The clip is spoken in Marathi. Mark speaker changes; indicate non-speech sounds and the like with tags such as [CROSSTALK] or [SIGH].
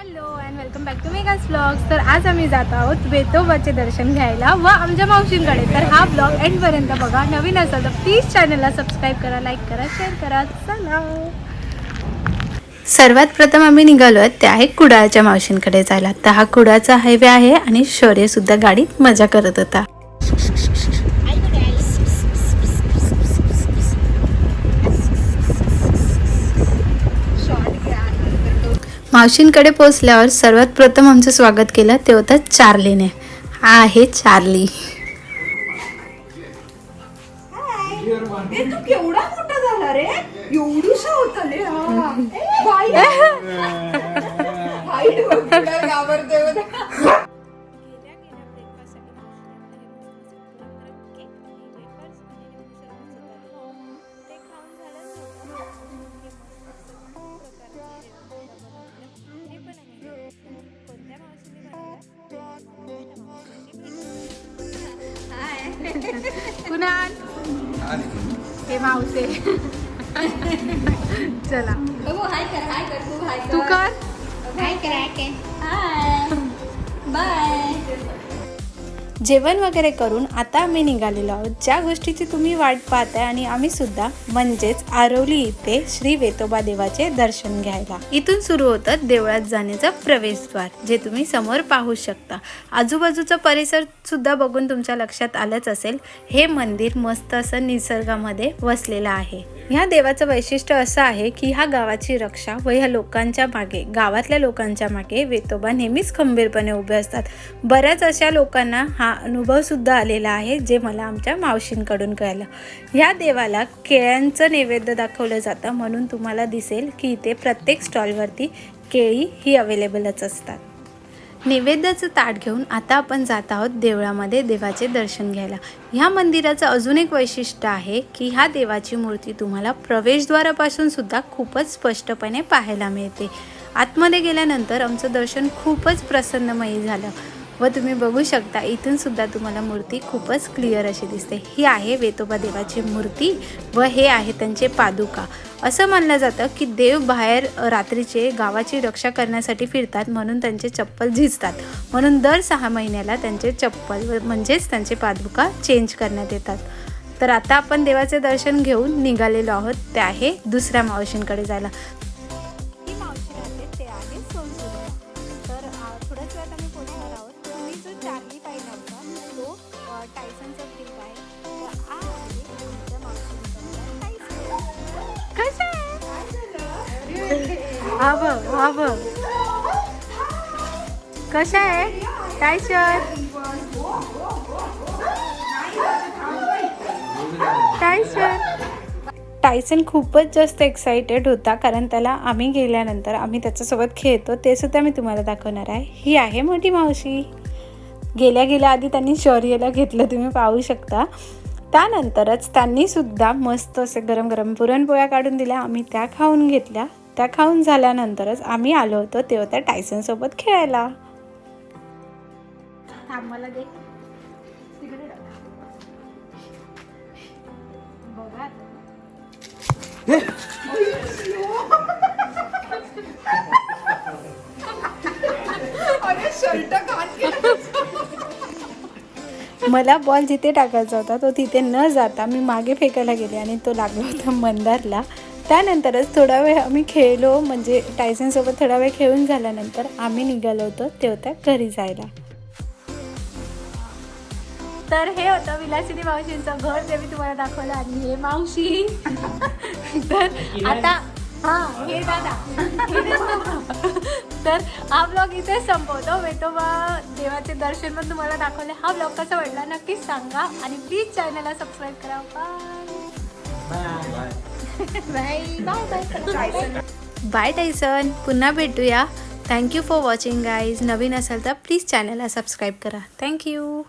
Speaker 1: Hello and welcome back to मेगाज blogs तर आज आम्ही जात आहोत वेतोबाचे दर्शन घ्यायला व आमच्या मावशींकडे. तर हा ब्लॉग एंडपर्यंत बघा. नवीन असाल तर प्लीज चॅनलला सबस्क्राईब करा लाईक करा शेअर करा. चला. सर्वात प्रथम आम्ही निघालो आहेत ते आहे कुडाळच्या मावशींकडे जायला. तर हा कुडाळचा हायवे आहे आणि शौर्यसुद्धा गाडीत मजा करत होता. मावशींकडे पोचल्यावर सर्वात प्रथम आमचं स्वागत केलं ते होतं चार्लीने. हा आहे चार्ली.
Speaker 2: केवढा मोठा झाला रे? एवढूसा होता रे [LAUGHS]
Speaker 1: कुणाल? हे मावसे चला.
Speaker 2: बघू, हाय कर हाय कर तू हाय
Speaker 1: तू कर.
Speaker 2: हाय कर हाय कर.
Speaker 1: जेवण वगैरे करून आता आम्ही निघालेलो आहोत. ज्या गोष्टीची तुम्ही वाट पाहताय आणि आम्ही सुद्धा म्हणजेच आरवली इथे श्री वेतोबा देवाचे दर्शन घ्यायला. इथून सुरू होतं देवळात जाण्याचं प्रवेशद्वार जे तुम्ही समोर पाहू शकता. आजूबाजूचा परिसर सुद्धा बघून तुमच्या लक्षात आलंच असेल. हे मंदिर मस्त असं निसर्गामध्ये वसलेलं आहे. ह्या देवाचं वैशिष्ट्य असं आहे की ह्या गावाची रक्षा व ह्या लोकांच्या मागे गावातल्या लोकांच्या मागे वेतोबा नेहमीच खंबीरपणे उभे असतात. बऱ्याच अशा लोकांना हा हा अनुभवसुद्धा आलेला आहे जे मला आमच्या मावशींकडून कळलं. ह्या देवाला केळ्यांचं नैवेद्य दाखवलं जातं म्हणून तुम्हाला दिसेल की इथे प्रत्येक स्टॉलवरती केळी ही अवेलेबलच असतात. नैवेद्याचं ताट घेऊन आता आपण जात आहोत देवळामध्ये देवाचे दर्शन घ्यायला. ह्या मंदिराचं अजून एक वैशिष्ट्य आहे की ह्या देवाची मूर्ती तुम्हाला प्रवेशद्वारापासून सुद्धा खूपच स्पष्टपणे पाहायला मिळते. आतमध्ये गेल्यानंतर आमचं दर्शन खूपच प्रसन्नमयी झालं. व तुम्ही बघू शकता इथून सुद्धा तुम्हाला मूर्ती खूपच क्लिअर अशी दिसते. ही आहे वेतोबा देवाची मूर्ती व हे आहे त्यांचे पादुका. असं मानलं जातं की देव बाहेर रात्रीचे गावाची रक्षा करण्यासाठी फिरतात म्हणून त्यांचे चप्पल झिजतात. म्हणून दर सहा महिन्याला त्यांचे चप्पल व म्हणजेच त्यांचे पादुका चेंज करण्यात येतात. तर आता आपण देवाचे दर्शन घेऊन निघालेलो आहोत. ते आहे दुसऱ्या मावशींकडे जायला. ही मावशी राहते ते आहे तर थोड्याच वेळात आम्ही पोहोचणार आहोत. तुम्ही जो चार्ली पाहिला होता तो टायसनचा क्लिप आहे. तर हा आहे आमच्या हा बघ हा बघ. कसा आहे? टायसन टायसन टायसन खूपच जास्त एक्साइटेड होता कारण त्याला आम्ही गेल्यानंतर आम्ही त्याच्यासोबत खेळतो ते सुद्धा मी तुम्हाला दाखवणार आहे. ही आहे मोठी मावशी. गेल्या गेल्या आधी त्यांनी शौर्यला घेतलं तुम्ही पाहू शकता. त्यानंतरच त्यांनी सुद्धा मस्त असे गरम गरम पुरणपोळ्या काढून दिल्या आम्ही त्या खाऊन घेतल्या. त्या खाऊन झाल्यानंतरच आम्ही आलो होतो ते होत्या टायसनसोबत खेळायला. दे.
Speaker 2: अरे शर्ट.
Speaker 1: मला बॉल जिथे टाकायचा होता तो तिथे न जाता मी मागे फेकायला गेले आणि तो लागला होता मंदारला. त्यानंतरच थोडा वेळ आम्ही खेळलो म्हणजे टायसनसोबत थोडा वेळ खेळून झाल्यानंतर आम्ही निघालो होतो ते होत्या घरी जायला. तर हे होतं विलासिनी मावशींचं घर ते मी तुम्हाला दाखवलं आणि हे मावशी. [LAUGHS] तर आता हा हे दादा. हे [LAUGHS] दादा. तर हा ब्लॉग इथे संपवतो. वेतोबा देवाचे दर्शन पण तुम्हाला दाखवले. हा ब्लॉग कसा वाटला नक्कीच सांगा. आणि प्लीज चॅनलला सबस्क्राईब करा. Bye bye bye bye Tyson पुन्हा भेटूया. Thank you for watching guys नवीन असेल तर प्लीज चॅनलला सबस्क्राईब करा. थँक्यू